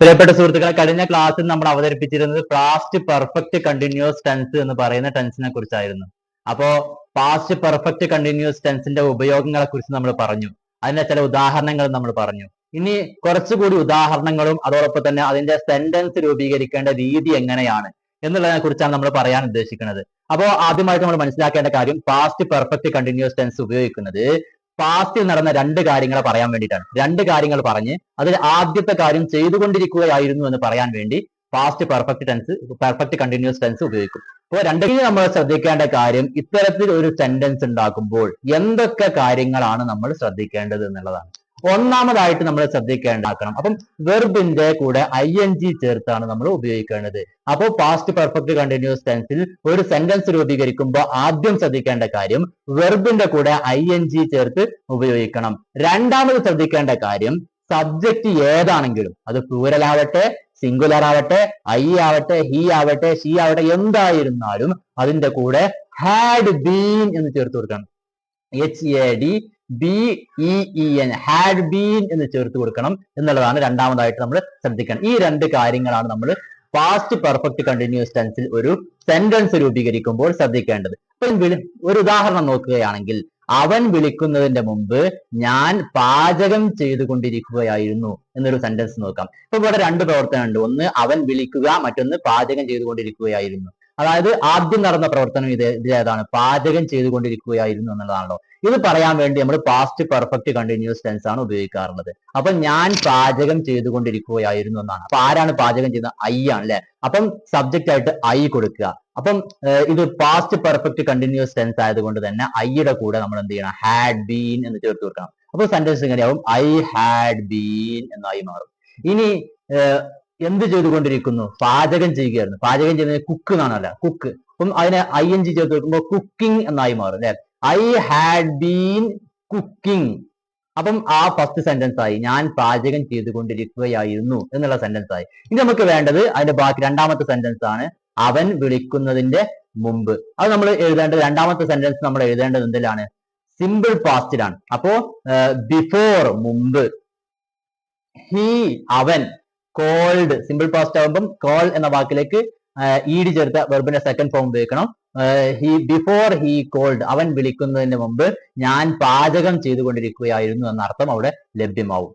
പ്രിയപ്പെട്ട സുഹൃത്തുക്കളെ കഴിഞ്ഞ ക്ലാസ്സിൽ നമ്മൾ അവതരിപ്പിച്ചിരുന്നത് പാസ്റ്റ് പെർഫെക്റ്റ് കണ്ടിന്യൂസ് ടെൻസ് എന്ന് പറയുന്ന ടെൻസിനെ കുറിച്ചായിരുന്നു. അപ്പോ പാസ്റ്റ് പെർഫെക്റ്റ് കണ്ടിന്യൂസ് ടെൻസിന്റെ ഉപയോഗങ്ങളെ കുറിച്ച് നമ്മൾ പറഞ്ഞു. അതിന്റെ ചില ഉദാഹരണങ്ങൾ നമ്മൾ പറഞ്ഞു. ഇനി കുറച്ചുകൂടി ഉദാഹരണങ്ങളും അതോടൊപ്പം തന്നെ അതിന്റെ സെന്റൻസ് രൂപീകരിക്കേണ്ട രീതി എങ്ങനെയാണ് എന്നുള്ളതിനെ കുറിച്ചാണ് നമ്മൾ പറയാൻ ഉദ്ദേശിക്കുന്നത്. അപ്പോൾ ആദ്യമായിട്ട് നമ്മൾ മനസ്സിലാക്കേണ്ട കാര്യം പാസ്റ്റ് പെർഫെക്റ്റ് കണ്ടിന്യൂസ് ടെൻസ് ഉപയോഗിക്കുന്നത് പാസ്റ്റിൽ നടന്ന രണ്ട് കാര്യങ്ങളെ പറയാൻ വേണ്ടിയിട്ടാണ്. രണ്ട് കാര്യങ്ങൾ പറഞ്ഞ് അതിൽ ആദ്യത്തെ കാര്യം ചെയ്തുകൊണ്ടിരിക്കുകയായിരുന്നു എന്ന് പറയാൻ വേണ്ടി past perfect tense perfect continuous tense ഉപയോഗിക്കും. അപ്പോൾ രണ്ടിനും നമ്മൾ ശ്രദ്ധിക്കേണ്ട കാര്യം ഇത്തരത്തിൽ ഒരു സെന്റൻസ് ഉണ്ടാക്കുമ്പോൾ എന്തൊക്കെ കാര്യങ്ങളാണ് നമ്മൾ ശ്രദ്ധിക്കേണ്ടത് എന്നുള്ളതാണ്. ഒന്നാമതായിട്ട് നമ്മൾ ശ്രദ്ധിക്കേണ്ടാക്കണം അപ്പം വെർബിന്റെ കൂടെ ഐ എൻ ജി ചേർത്താണ് നമ്മൾ ഉപയോഗിക്കേണ്ടത്. അപ്പോൾ പാസ്റ്റ് പെർഫെക്റ്റ് കണ്ടിന്യൂസ് ടെൻസിൽ ഒരു സെന്റൻസ് രൂപീകരിക്കുമ്പോൾ ആദ്യം ശ്രദ്ധിക്കേണ്ട കാര്യം വെർബിന്റെ കൂടെ ഐ എൻ ജി ചേർത്ത് ഉപയോഗിക്കണം. രണ്ടാമത് ശ്രദ്ധിക്കേണ്ട കാര്യം സബ്ജക്റ്റ് ഏതാണെങ്കിലും അത് പ്ലൂരൽ ആവട്ടെ സിംഗുലർ ആവട്ടെ ഐ ആവട്ടെ ഹി ആവട്ടെ ഷീ ആവട്ടെ എന്തായിരുന്നാലും അതിന്റെ കൂടെ ഹാഡ് ബീൻ എന്ന് ചേർത്ത് കൊടുക്കണം. H A D B E E N had been എന്ന് ചേർത്ത് കൊടുക്കണം എന്നുള്ളതാണ് രണ്ടാമതായിട്ട് നമ്മൾ ശ്രദ്ധിക്കണം. ഈ രണ്ട് കാര്യങ്ങളാണ് നമ്മൾ പാസ്റ്റ് പെർഫെക്റ്റ് കണ്ടിന്യൂസ് ടെൻസിൽ ഒരു സെന്റൻസ് രൂപീകരിക്കുമ്പോൾ ശ്രദ്ധിക്കേണ്ടത്. ഇപ്പം ഒരു ഉദാഹരണം നോക്കുകയാണെങ്കിൽ അവൻ വിളിക്കുന്നതിന്റെ മുമ്പ് ഞാൻ പാചകം ചെയ്തുകൊണ്ടിരിക്കുകയായിരുന്നു എന്നൊരു സെന്റൻസ് നോക്കാം. ഇപ്പൊ ഇവിടെ രണ്ട് പ്രവർത്തനമുണ്ട് ഒന്ന് അവൻ വിളിക്കുക മറ്റൊന്ന് പാചകം ചെയ്തുകൊണ്ടിരിക്കുകയായിരുന്നു. അതായത് ആദ്യം നടന്ന പ്രവർത്തനം ഇത് ഇതിലേതാണ്. പാചകം ചെയ്തുകൊണ്ടിരിക്കുകയായിരുന്നു എന്നുള്ളതാണല്ലോ. ഇത് പറയാൻ വേണ്ടി നമ്മൾ പാസ്റ്റ് പെർഫെക്റ്റ് കണ്ടിന്യൂസ് ടെൻസ് ആണ് ഉപയോഗിക്കാറുള്ളത്. അപ്പൊ ഞാൻ പാചകം ചെയ്തുകൊണ്ടിരിക്കുകയായിരുന്നു എന്നാണ്. അപ്പൊ ആരാണ് പാചകം ചെയ്യുന്നത്? ഐ ആണ് അല്ലെ? അപ്പം സബ്ജക്റ്റ് ആയിട്ട് ഐ കൊടുക്കുക. അപ്പം ഇത് പാസ്റ്റ് പെർഫെക്റ്റ് കണ്ടിന്യൂസ് ടെൻസ് ആയതുകൊണ്ട് തന്നെ ഐയുടെ കൂടെ നമ്മൾ എന്ത് ചെയ്യണം? ഹാഡ് ബീൻ എന്ന് ചേർത്ത് കൊടുക്കണം. അപ്പൊ സെന്റൻസ് ഇങ്ങനെയാവും. ഐ ഹാഡ് ബീൻ എന്നായി മാറും. ഇനി എന്ത് ചെയ്തുകൊണ്ടിരിക്കുന്നു? പാചകം ചെയ്യുകയായിരുന്നു. പാചകം ചെയ്യുന്നത് കുക്ക് എന്നാണല്ല കുക്ക് അപ്പം അതിനെ ഐ എൻ ജി ചേർത്ത് വെക്കുമ്പോൾ കുക്കിംഗ് എന്നായി മാറും അല്ലെ? ഐ ഹാഡ് ബീൻ കുക്കിംഗ് അപ്പം ആ ഫസ്റ്റ് സെന്റൻസ് ആയി ഞാൻ പാചകം ചെയ്തുകൊണ്ടിരിക്കുകയായിരുന്നു എന്നുള്ള സെന്റൻസ് ആയി. ഇനി നമുക്ക് വേണ്ടത് അതിന്റെ ബാക്കി രണ്ടാമത്തെ സെന്റൻസ് ആണ് അവൻ വിളിക്കുന്നതിന്റെ മുമ്പ്. അത് നമ്മൾ എഴുതേണ്ടത് രണ്ടാമത്തെ സെന്റൻസ് നമ്മൾ എഴുതേണ്ടത് എന്തിലാണ്? സിമ്പിൾ പാസ്റ്റിലാണ് അപ്പോ ബിഫോർ മുമ്പ്. ഹീ അവൻ. കോൾഡ് സിമ്പിൾ പാസ്റ്റ് ആകുമ്പം കോൾ എന്ന വാക്കിലേക്ക് ഈഡ് ചേർത്ത വെർബിന്റെ സെക്കൻഡ് ഫോം ഉപയോഗിക്കണം. ഹി ബിഫോർ ഹി കോൾഡ് അവൻ വിളിക്കുന്നതിന് മുമ്പ് ഞാൻ പാചകം ചെയ്തുകൊണ്ടിരിക്കുകയായിരുന്നു എന്ന അർത്ഥം അവിടെ ലഭ്യമാവും.